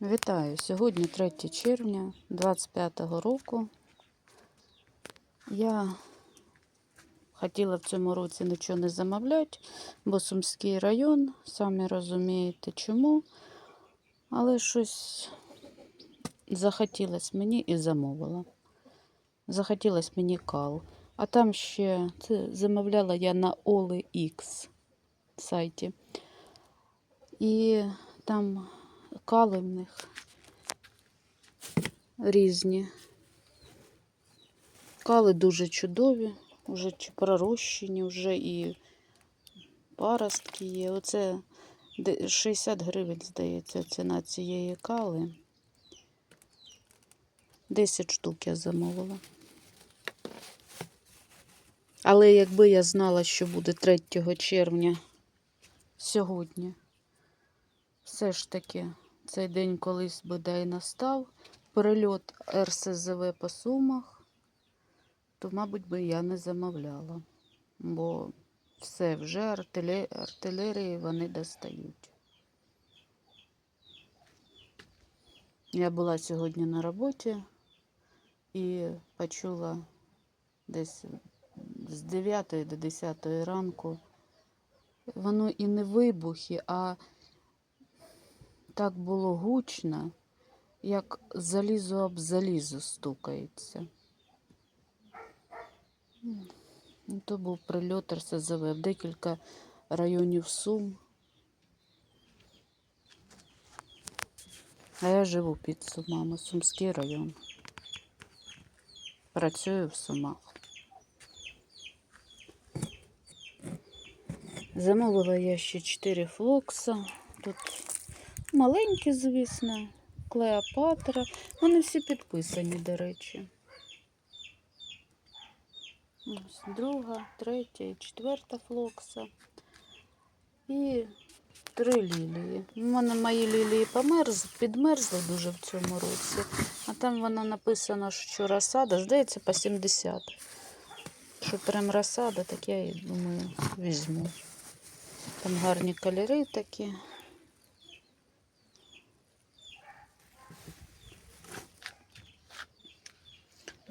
Вітаю! Сьогодні 3 червня 25-го року. Я хотіла в цьому році нічого не замовляти, бо Сумський район, самі розумієте чому. Але щось захотілось мені і замовила. Захотілось мені кал. А там ще це замовляла я на OLX сайті. І там кали в них різні. Кали дуже чудові, вже пророщені, вже і паростки є. Оце 60 гривень, здається, ціна цієї кали. 10 штук я замовила. Але якби я знала, що буде 3 червня сьогодні, все ж таки цей день колись буде і настав, перельот РСЗВ по Сумах, то, мабуть, би я не замовляла. Бо все вже артиле- артилерії вони достають. Я була сьогодні на роботі і почула десь з 9 до 10 ранку. Воно і не вибухи, а так було гучно, як залізо об залізо стукається. Ну, То був прильот РСЗВ в декілька районів Сум. А я живу під Сумами, Сумський район. Працюю в Сумах. Замовила я ще 4 флокса. Тут маленькі, звісно, Клеопатра. Вони всі підписані, до речі. Ось друга, третя і четверта флокса. І три лілії. У мене мої лілії померз, підмерзли дуже в цьому році. А там воно написано, що розсада, здається, по 70. Що прям розсада, так я і думаю, візьму. Там гарні кольори такі.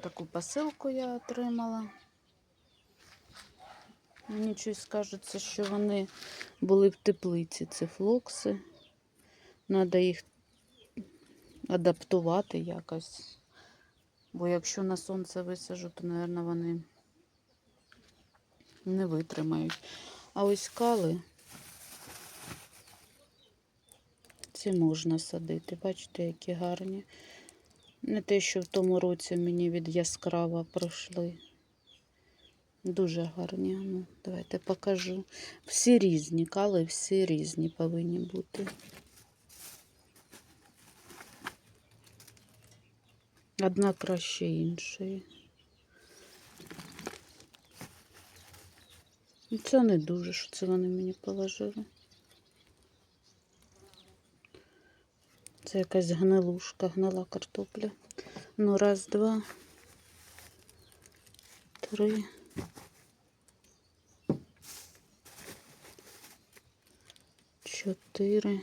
Таку посилку я отримала. Мені щось кажеться, що вони були в теплиці, ці флокси. Треба їх адаптувати якось. Бо якщо на сонце висажу, то, мабуть, вони не витримають. А ось кали ці можна садити. Бачите, які гарні. Не те, що в тому році мені від яскрава пройшли. Дуже гарні. Ну, давайте покажу. Всі різні, кали всі різні повинні бути. Одна краще іншої. Це не дуже, що це вони мені положили. Це якась гнилушка, гнила картопля. Ну, раз, два, три. Чотири.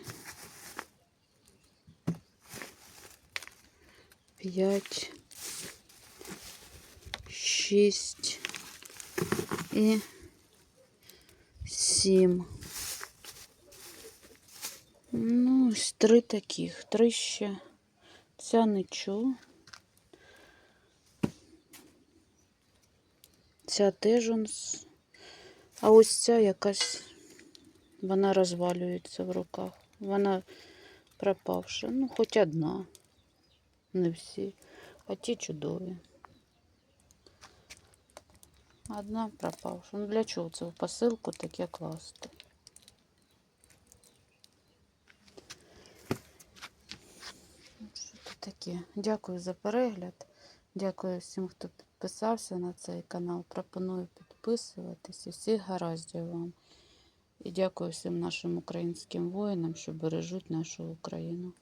П'ять. Шість. І сім. Ну, ось три таких. Три ще. Ця нічого. Ця теж. А ось ця якась. Вона розвалюється в руках. Вона пропавша. Ну, хоч одна. Не всі. А ті чудові. Одна пропавша. Ну для чого це в посилку таке класти? Таке? Дякую за перегляд. Дякую всім, хто підписався на цей канал. Пропоную підписуватись. І всіх гараздів вам. І дякую всім нашим українським воїнам, що бережуть нашу Україну.